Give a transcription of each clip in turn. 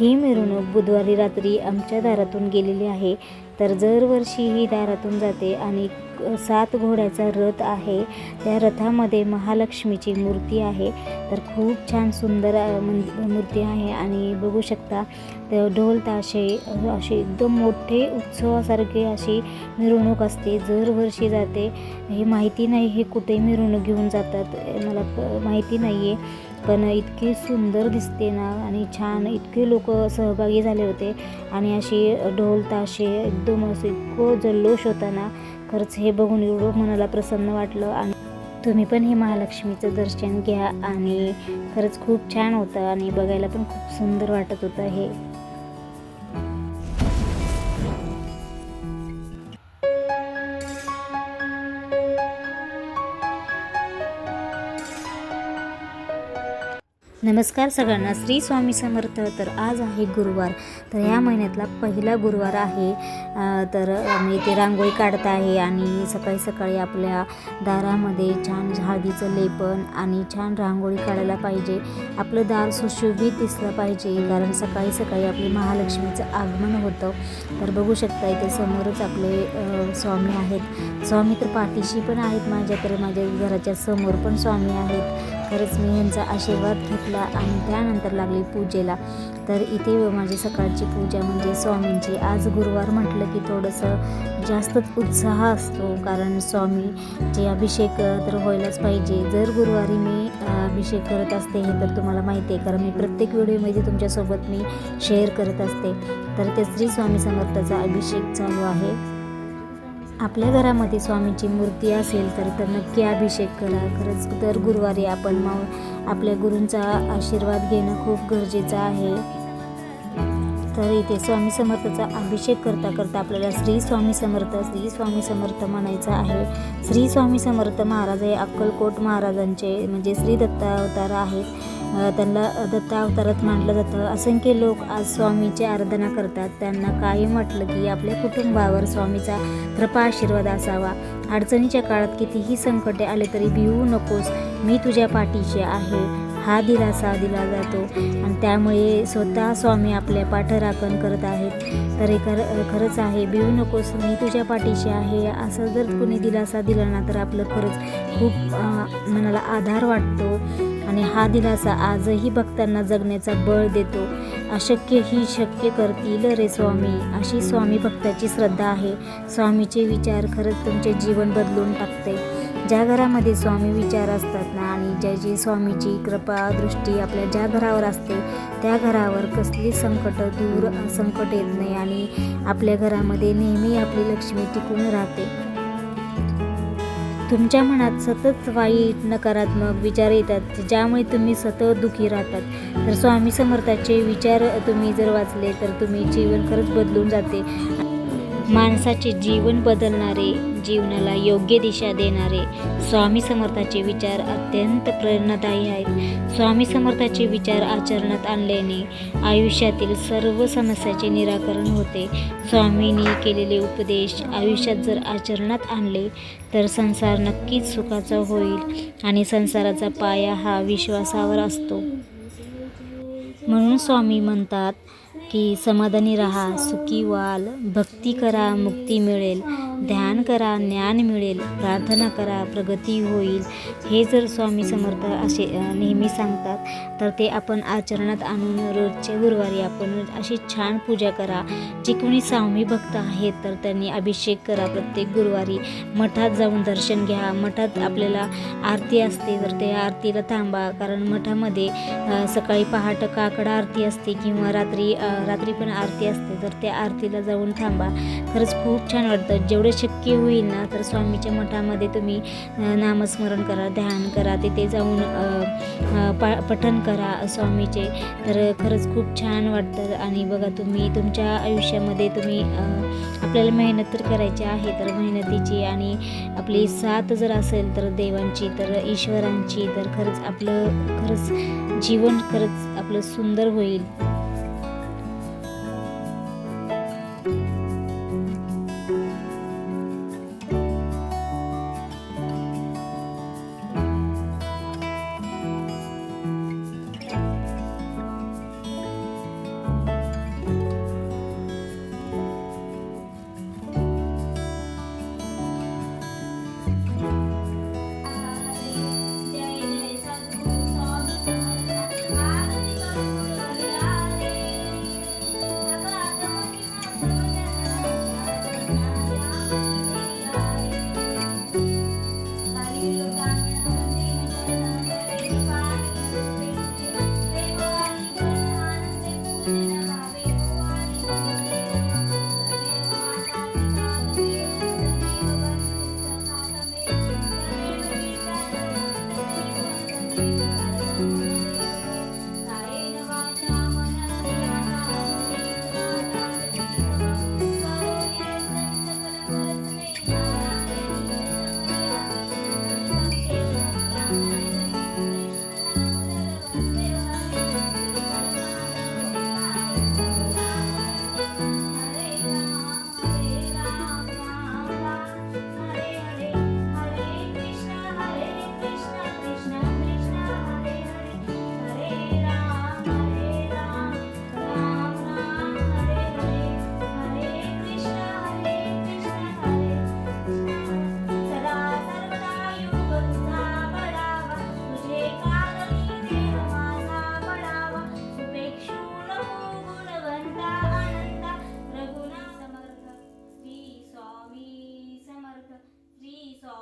ही मिरवणूक बुधवारी रात्री आमच्या दारातून गेलेली आहे. तर दरवर्षी ही दारातून जाते आणि सात घोड्याचा रथ आहे. त्या रथामध्ये महालक्ष्मीची मूर्ती आहे. तर खूप छान सुंदर मूर्ती आहे आणि बघू शकता तर ढोल ताशे असे एकदम मोठे उत्सवासारखे अशी मिरवणूक असते. दरवर्षी जाते. हे माहिती नाही हे कुठे मिरवणूक घेऊन जातात. मला माहिती नाही आहे पण इतकी सुंदर दिसते ना आणि छान इतके लोक सहभागी झाले होते. आणि अशी ढोल ताशे एकदम असं इतकं जल्लोष होता ना खरंच हे बघून एवढं मनाला प्रसन्न वाटलं. आणि तुम्ही पण हे महालक्ष्मीचं दर्शन घ्या आणि खरंच खूप छान होतं आणि बघायला पण खूप सुंदर वाटत होतं हे. नमस्कार सगळ्यांना श्री स्वामी समर्थ. तर आज आहे गुरुवार. तर ह्या महिन्यातला पहिला गुरुवार आहे. तर मी ते रांगोळी काढत आहे आणि सकाळी सकाळी आपल्या दारामध्ये छान हळदीचं लेपन आणि छान रांगोळी काढायला पाहिजे. आपलं दार सुशोभित दिसलं पाहिजे कारण सकाळी सकाळी आपले महालक्ष्मीचं आगमन होतं. तर बघू शकता इथे समोरच आपले स्वामी आहेत. स्वामी तर पाठीशी पण आहेत माझ्या तर माझ्या घराच्या समोर पण स्वामी आहेत. खरंच मी ह्यांचा आशीर्वाद घेतला आणि त्यानंतर लागली पूजेला. तर इथे माझी सकाळची पूजा म्हणजे स्वामींची. आज गुरुवार म्हटलं की थोडंसं जास्तच उत्साह असतो कारण स्वामी जे अभिषेक तर व्हायलाच पाहिजे. जर गुरुवारी मी अभिषेक करत असते हे तर तुम्हाला माहिती आहे कारण मी प्रत्येक व्हिडिओमध्ये तुमच्यासोबत मी शेअर करत असते. तर ते श्री स्वामी समर्थाचा अभिषेक चालू आहे. आपल्या घरामध्ये स्वामींची मूर्ती असेल तर तर नक्की अभिषेक करा. खरंच दर गुरुवारी आपण मग आपल्या गुरूंचा आशीर्वाद घेणं खूप गरजेचं आहे. तर इथे स्वामी समर्थाचा अभिषेक करता करता आपल्याला श्री स्वामी समर्थ श्री स्वामी समर्थ म्हणायचं आहे. श्री स्वामी समर्थ महाराज हे अक्कलकोट महाराजांचे म्हणजे श्री दत्तावतार आहेत. त्यांना दत्ता अवतारात मानलं जातं. असंख्य लोक आज स्वामीची आराधना करतात. त्यांना काही म्हटलं की आपल्या कुटुंबावर स्वामीचा कृपा आशीर्वाद असावा. अडचणीच्या काळात कितीही संकटे आले तरी भिवू नकोस. मी तुझ्या पाठीशी आहे. हा दिलासा दिला जातो आणि त्यामुळे स्वतः स्वामी आपल्या पाठराखण करत आहेत. तर हे खर खरंच आहे भिवू नकोस मी तुझ्या पाठीशी आहे असं जर कुणी दिलासा दिला ना तर आपलं खरंच खूप मनाला आधार वाटतो. आणि हा दिलासा आजही भक्तांना जगण्याचा बळ देतो. अशक्य ही शक्य करतील रे स्वामी अशी स्वामी भक्ताची श्रद्धा आहे. स्वामीचे विचार खरंच तुमचे जीवन बदलून टाकते. ज्या घरामध्ये स्वामी विचार असतात ना आणि ज्याची स्वामीची कृपा दृष्टी आपल्या ज्या घरावर असते त्या घरावर कसली संकट दूर संकट येत नाही आणि आपल्या घरामध्ये नेहमी आपली लक्ष्मी टिकून राहते. तुमच्या मनात सतत वाईट नकारात्मक विचार येतात ज्यामुळे तुम्ही सतत दुखी राहतात. तर स्वामी समर्थाचे विचार तुम्ही जर वाचले तर तुम्ही जीवन खरंच बदलून जाते. माणसाचे जीवन बदलणारे जीवनाला योग्य दिशा देणारे स्वामी समर्थाचे विचार अत्यंत प्रेरणादायी आहेत. स्वामी समर्थाचे विचार आचरणात आणल्याने आयुष्यातील सर्व समस्याचे निराकरण होते. स्वामींनी केलेले उपदेश आयुष्यात जर आचरणात आणले तर संसार नक्कीच सुखाचा होईल आणि संसाराचा पाया हा विश्वासावर असतो. म्हणून स्वामी म्हणतात की समाधानी राहा सुखी व्हाल भक्ती करा मुक्ती मिळेल. ध्यान करा ज्ञान मिळेल प्रार्थना करा प्रगती होईल. हे जर स्वामी समर्थ असे नेहमी सांगतात तर ते आपण आचरणात आणून रोजच्या गुरुवारी आपण अशी छान पूजा करा. जे कोणी स्वामी भक्त आहेत तर त्यांनी अभिषेक करा प्रत्येक गुरुवारी. मठात जाऊन दर्शन घ्या. मठात आपल्याला आरती असते तर त्या आरतीला थांबा. कारण मठामध्ये सकाळी पहाट काकडा आरती असते किंवा रात्री रात्री पण आरती असते तर त्या आरतीला जाऊन थांबा. खरंच खूप छान वाटतं. जेवढे शक्य होईल ना तर स्वामीच्या मठामध्ये तुम्ही नामस्मरण करा ध्यान करा तिथे जाऊन अ, प करा स्वामीचे. तर खरंच खूप छान वाटतं आणि बघा तुम्ही तुमच्या आयुष्यामध्ये तुम्ही आपल्याला मेहनत तर करायची आहे तर मेहनतीची आणि आपली साथ जर असेल तर देवांची तर ईश्वरांची तर खरंच आपलं खरंच जीवन खरंच आपलं सुंदर होईल.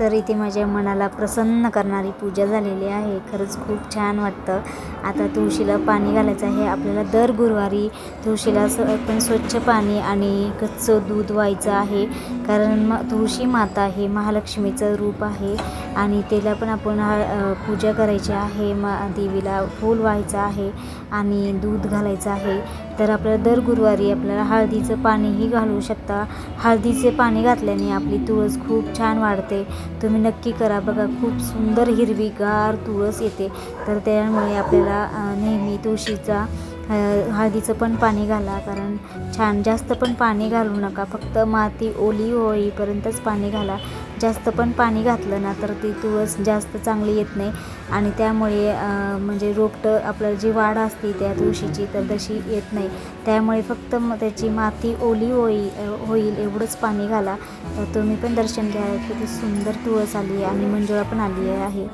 तर इथे माझ्या मनाला प्रसन्न करणारी पूजा झालेली आहे. खरंच खूप छान वाटतं. आता तुळशीला पाणी घालायचं आहे. आपल्याला दर गुरुवारी तुळशीला स पण स्वच्छ पाणी आणि कच्चं दूध व्हायचं आहे. कारण म तुळशी माता हे महालक्ष्मीचं रूप आहे आणि तिला पण आपण हा पूजा करायची आहे. मा देवीला फूल व्हायचं आहे आणि दूध घालायचं आहे. तर आपल्याला दर गुरुवारी आपल्याला हळदीचं पाणीही घालू शकता. हळदीचे पाणी घातल्याने आपली तुळस खूप छान वाढते. तुम्ही नक्की करा बघा खूप सुंदर हिरवीगार तुळस येते. तर त्यामुळे आपल्याला नेहमी तुळशीचा हळदीचं पण पाणी घाला कारण छान जास्त पण पाणी घालू नका. फक्त माती ओली होईपर्यंतच पाणी घाला. जास्त पण पाणी घातलं ना तर ती तुळस जास्त चांगली येत नाही. आणि त्यामुळे म्हणजे रोपटं आपल्याला जी वाढ असते त्या तुळशीची तर तशी येत नाही. त्यामुळे फक्त मग त्याची माती ओली होई होईल एवढंच पाणी घाला. तर तुम्ही पण दर्शन घ्या. किती सुंदर तुळस आली आहे आणि मंजुळा पण आली आहे.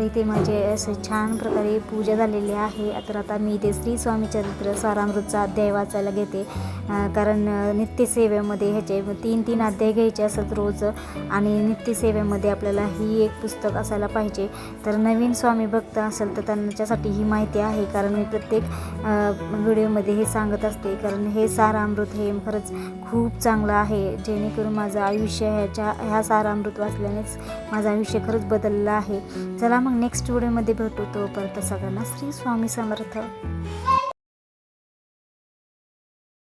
तर इथे माझे म्हणजे असे छान प्रकारे पूजा झालेली आहे. तर आता मी इथे श्री स्वामी चरित्र सारामृतचा अध्याय वाचायला घेते. कारण नित्यसेवेमध्ये ह्याचे तीन तीन अध्याय घ्यायचे असतात रोज आणि नित्यसेवेमध्ये आपल्याला ही एक पुस्तक असायला पाहिजे. तर नवीन स्वामी भक्त असेल तर त्यांच्यासाठी ही माहिती आहे. कारण मी प्रत्येक व्हिडिओमध्ये हे सांगत असते. कारण हे सारामृत हे खरंच खूप चांगलं आहे. जेणेकरून माझं आयुष्य ह्याच्या ह्या सारामृत वाचल्यानेच माझं आयुष्य खरंच बदललं आहे. चला मग मग नेक्स्ट व्हिडिओमध्ये भेटू तोपर्यंत सगळ्यांना श्री स्वामी समर्थ.